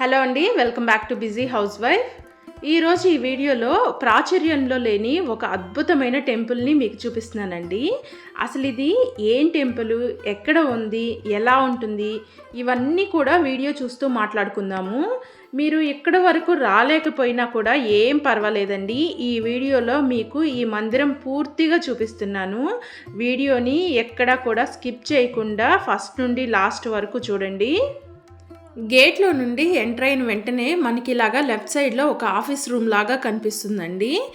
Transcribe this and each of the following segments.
Hello అండి welcome back to busy housewife ఈరోజు ఈ వీడియోలో ప్రాచుర్యంలో లేని ఒక అద్భుతమైన టెంపుల్ని మీకు చూపిస్తున్నానండి. అసలు ఇది ఏం టెంపుల్ ఎక్కడ ఉంది ఎలా ఉంటుంది ఇవన్నీ కూడా వీడియో చూస్తూ మాట్లాడుకుందాము. మీరు ఇక్కడ వరకు రాలేకపోయినా కూడా ఏం పర్వాలేదండి. ఈ వీడియోలో మీకు ఈ మందిరం పూర్తిగా చూపిస్తున్నాను. వీడియోని ఎక్కడా కూడా స్కిప్ చేయకుండా ఫస్ట్ నుండి లాస్ట్ వరకు చూడండి. గేట్లో నుండి ఎంటర్ అయిన వెంటనే మనకి ఇలాగా లెఫ్ట్ సైడ్లో ఒక ఆఫీస్ రూమ్ లాగా కనిపిస్తుందండి.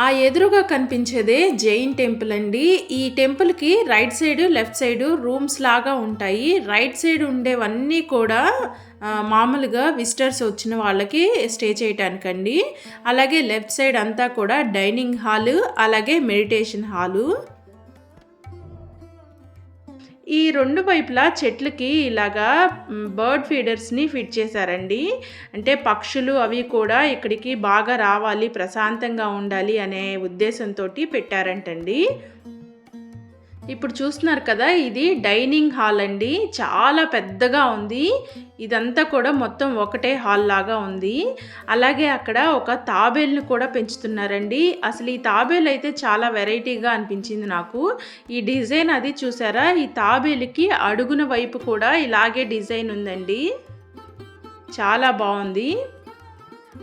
ఆ ఎదురుగా కనిపించేదే జైన్ టెంపుల్ అండి. ఈ టెంపుల్కి right side left side rooms లాగా ఉంటాయి. రైట్ సైడ్ ఉండేవన్నీ కూడా మామూలుగా విజిటర్స్ వచ్చిన వాళ్ళకి స్టే చేయటానికండి. అలాగే లెఫ్ట్ సైడ్ అంతా కూడా డైనింగ్ హాలు అలాగే మెడిటేషన్ హాలు. ఈ రెండు వైపులా చెట్లకి ఇలాగా బర్డ్ ఫీడర్స్ని ఫిట్ చేశారండి. అంటే పక్షులు అవి కూడా ఇక్కడికి బాగా రావాలి ప్రశాంతంగా ఉండాలి అనే ఉద్దేశంతో పెట్టారంటండి. ఇప్పుడు చూస్తున్నారు కదా ఇది డైనింగ్ హాల్ అండి. చాలా పెద్దగా ఉంది. ఇదంతా కూడా మొత్తం ఒకటే హాల్ లాగా ఉంది. అలాగే అక్కడ ఒక తాబేల్ని కూడా పెంచుతున్నారండి. అసలు ఈ తాబేలు అయితే చాలా వెరైటీగా అనిపించింది నాకు. ఈ డిజైన్ అది చూసారా? ఈ తాబేలుకి అడుగున వైపు కూడా ఇలాగే డిజైన్ ఉందండి. చాలా బాగుంది.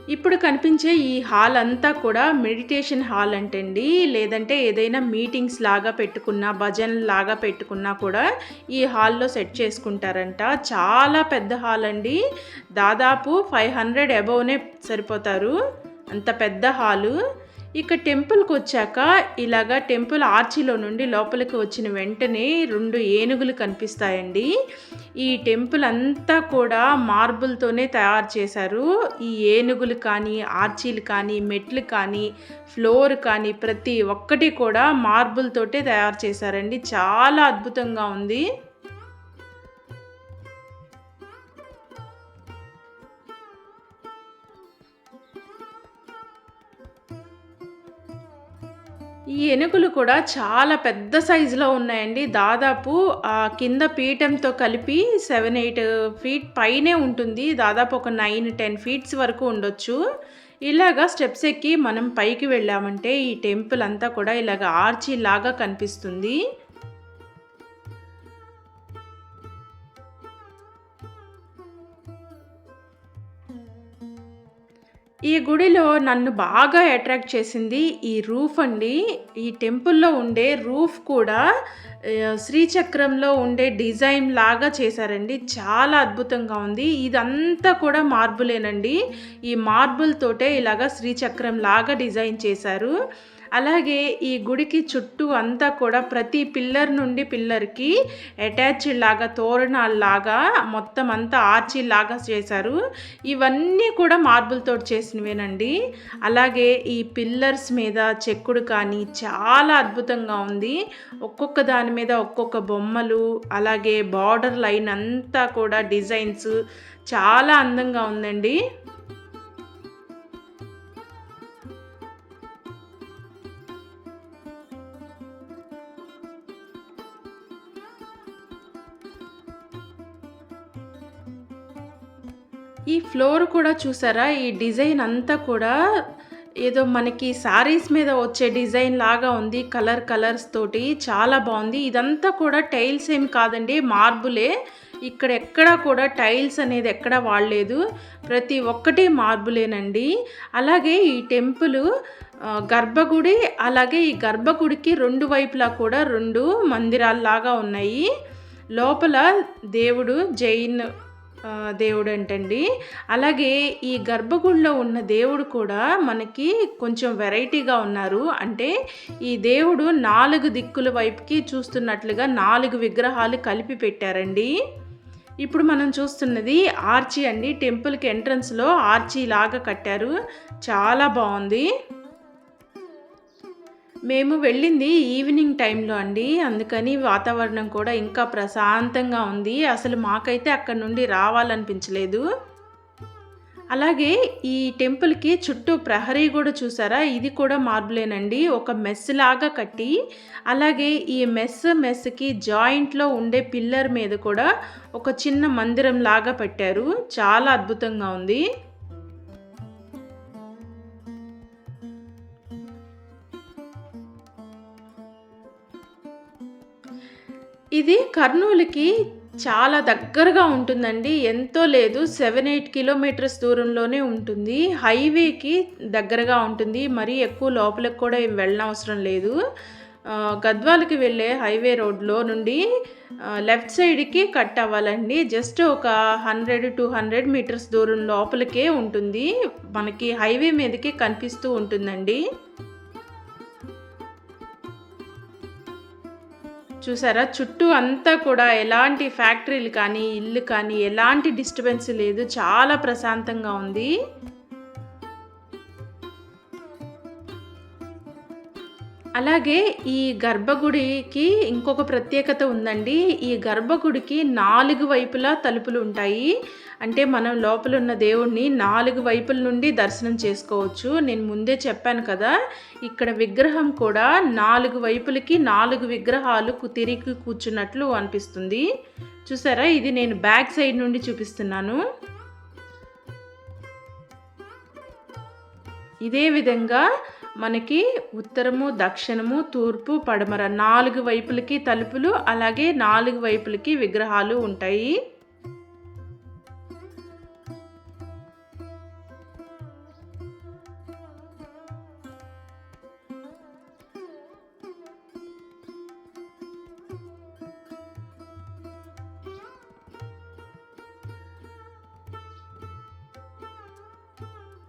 ఇప్పుడు కనిపించే ఈ హాల్ అంతా కూడా మెడిటేషన్ హాల్ అంటండి. లేదంటే ఏదైనా మీటింగ్స్ లాగా పెట్టుకున్నా భజన్ లాగా పెట్టుకున్నా కూడా ఈ హాల్లో సెట్ చేసుకుంటారంట. చాలా పెద్ద హాల్ అండి. దాదాపు ఫైవ్ హండ్రెడ్ అబోవ్నే సరిపోతారు. అంత పెద్ద హాలు. ఇక టెంపుల్కి వచ్చాక ఇలాగా టెంపుల్ ఆర్చిలో నుండి లోపలికి వచ్చిన వెంటనే రెండు ఏనుగులు కనిపిస్తాయండి. ఈ టెంపుల్ అంతా కూడా మార్బుల్తోనే తయారు చేశారు. ఈ ఏనుగులు కానీ ఆర్చీలు కానీ మెట్లు కానీ ఫ్లోర్ కానీ ప్రతి ఒక్కటి కూడా మార్బుల్తోటే తయారు చేశారండి. చాలా అద్భుతంగా ఉంది. ఈ ఏనుగులు కూడా చాలా పెద్ద సైజులో ఉన్నాయండి. దాదాపు ఆ కింద పీఠంతో కలిపి సెవెన్ ఎయిట్ ఫీట్ పైనే ఉంటుంది. దాదాపు ఒక నైన్ టెన్ ఫీట్స్ వరకు ఉండొచ్చు. ఇలాగా స్టెప్స్ ఎక్కి మనం పైకి వెళ్ళామంటే ఈ టెంపుల్ అంతా కూడా ఇలాగ ఆర్చి లాగా కనిపిస్తుంది. ఈ గుడిలో నన్ను బాగా అట్రాక్ట్ చేసింది ఈ రూఫ్ అండి. ఈ టెంపుల్లో ఉండే రూఫ్ కూడా శ్రీచక్రంలో ఉండే డిజైన్ లాగా చేశారండి. చాలా అద్భుతంగా ఉంది. ఇదంతా కూడా మార్బులేనండి ఈ మార్బుల్ తోటే ఇలాగా శ్రీచక్రం లాగా డిజైన్ చేశారు. అలాగే ఈ గుడికి చుట్టూ అంతా కూడా ప్రతి పిల్లర్ నుండి పిల్లర్కి అటాచ్ లాగా తోరణాల్లాగా మొత్తం అంతా ఆర్చి లాగా చేశారు. ఇవన్నీ కూడా మార్బుల్తో చేసినవేనండి. అలాగే ఈ పిల్లర్స్ మీద చెక్కుడు కానీ చాలా అద్భుతంగా ఉంది. ఒక్కొక్క దాని మీద ఒక్కొక్క బొమ్మలు అలాగే బార్డర్ లైన్ అంతా కూడా డిజైన్స్ చాలా అందంగా ఉందండి. ఈ ఫ్లోర్ కూడా చూసారా? ఈ డిజైన్ అంతా కూడా ఏదో మనకి శారీస్ మీద వచ్చే డిజైన్ లాగా ఉంది. కలర్ కలర్స్ తోటి చాలా బాగుంది. ఇదంతా కూడా టైల్స్ ఏం కాదండి. మార్బులే. ఇక్కడ ఎక్కడా కూడా టైల్స్ అనేది ఎక్కడా వాడలేదు. ప్రతి ఒక్కటి మార్బులేనండి. అలాగే ఈ టెంపుల్ గర్భగుడి అలాగే ఈ గర్భగుడికి రెండు వైపులా కూడా రెండు మందిరాల్లాగా ఉన్నాయి. లోపల దేవుడు జైన్ దేవుడు అంటండి అలాగే ఈ గర్భగుడిలో ఉన్న దేవుడు కూడా మనకి కొంచెం వెరైటీగా ఉన్నారు. అంటే ఈ దేవుడు నాలుగు దిక్కుల వైపుకి చూస్తున్నట్లుగా నాలుగు విగ్రహాలు కలిపి పెట్టారండి. ఇప్పుడు మనం చూస్తున్నది ఆర్చి అండి. టెంపుల్కి ఎంట్రన్స్లో ఆర్చి లాగా కట్టారు. చాలా బాగుంది. మేము వెళ్ళింది ఈవినింగ్ టైంలో అండి అందుకని వాతావరణం కూడా ఇంకా ప్రశాంతంగా ఉంది అసలు మాకైతే అక్కడ నుండి రావాలనిపించలేదు అలాగే ఈ టెంపుల్‌కి చుట్టూ ప్రహరీ కూడా చూసారా? ఇది కూడా మార్బులేనండి. ఒక మెస్ లాగా కట్టి, అలాగే ఈ మెస్ మెస్‌కి జాయింట్‌లో ఉండే పిల్లర్ మీద కూడా ఒక చిన్న మందిరం లాగా పెట్టారు. చాలా అద్భుతంగా ఉంది. ఇది కర్నూలుకి చాలా దగ్గరగా ఉంటుందండి. ఎంతో లేదు 7, 8 కిలోమీటర్స్ దూరంలోనే ఉంటుంది. హైవేకి దగ్గరగా ఉంటుంది. మరీ ఎక్కువ లోపలికి కూడా ఏం వెళ్ళనవసరం లేదు. గద్వాలకి వెళ్ళే హైవే రోడ్‌లో నుండి లెఫ్ట్ సైడ్‌కి కట్ అవ్వాలండి. జస్ట్ ఒక 100, 200 మీటర్స్ దూరం లోపలికే ఉంటుంది. మనకి హైవే మీదకి కనిపిస్తూ ఉంటుందండి. చూసారా? చుట్టూ అంతా కూడా ఎలాంటి ఫ్యాక్టరీలు కానీ, ఇల్లు కానీ ఎలాంటి డిస్టర్బెన్స్ లేదు. చాలా ప్రశాంతంగా ఉంది. అలాగే ఈ గర్భగుడికి ఇంకొక ప్రత్యేకత ఉందండి. ఈ గర్భగుడికి నాలుగు వైపులా తలుపులు ఉంటాయి అంటే మనం లోపల ఉన్న దేవుడిని నాలుగు వైపుల నుండి దర్శనం చేసుకోవచ్చు. నేను ముందే చెప్పాను కదా! ఇక్కడ విగ్రహం కూడా నాలుగు వైపులకి నాలుగు విగ్రహాలు తిరిగి కూర్చున్నట్లు అనిపిస్తుంది. చూసారా? ఇది నేను బ్యాక్ సైడ్ నుండి చూపిస్తున్నాను. ఇదే విధంగా మనకి ఉత్తరము, దక్షిణము, తూర్పు, పడమర నాలుగు వైపులకి తలుపులు, అలాగే నాలుగు వైపులకి విగ్రహాలు ఉంటాయి.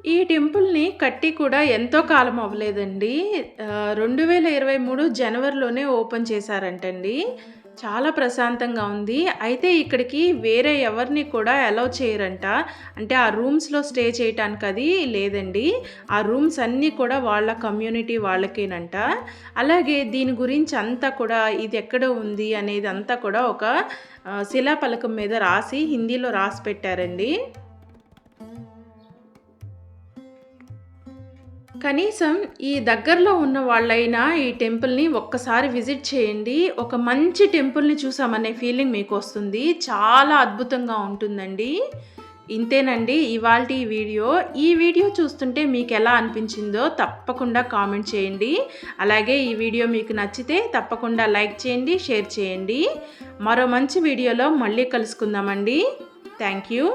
ఈ టెంపుల్‌ని కట్టి కూడా ఎంతో కాలం అవ్వలేదండి. రెండు వేల ఇరవై మూడు జనవరిలోనే ఓపెన్ చేశారంటండి. చాలా ప్రశాంతంగా ఉంది. అయితే ఇక్కడికి వేరే ఎవరిని కూడా అలౌ చేయరంట. అంటే ఆ రూమ్స్‌లో స్టే చేయటానికి అది లేదండి. ఆ రూమ్స్ అన్నీ కూడా వాళ్ళ కమ్యూనిటీ వాళ్ళకేనంట. అలాగే దీని గురించి అంతా కూడా ఇది ఎక్కడ ఉంది అనేది అంతా కూడా ఒక శిలాపలకం మీద రాసి హిందీలో రాసి పెట్టారండి. కనీసం ఈ దగ్గరలో ఉన్న వాళ్ళైనా ఈ టెంపుల్‌ని ఒక్కసారి విజిట్ చేయండి. ఒక మంచి టెంపుల్‌ని చూసామనే ఫీలింగ్ మీకు వస్తుంది చాలా అద్భుతంగా ఉంటుందండి. ఇంతేనండి ఇవాల్టి వీడియో. ఈ వీడియో చూస్తుంటే మీకు ఎలా అనిపించిందో తప్పకుండా కామెంట్ చేయండి. అలాగే ఈ వీడియో మీకు నచ్చితే తప్పకుండా లైక్ చేయండి, షేర్ చేయండి. మరో మంచి వీడియోలో మళ్ళీ కలుసుకుందామండి. Thank you.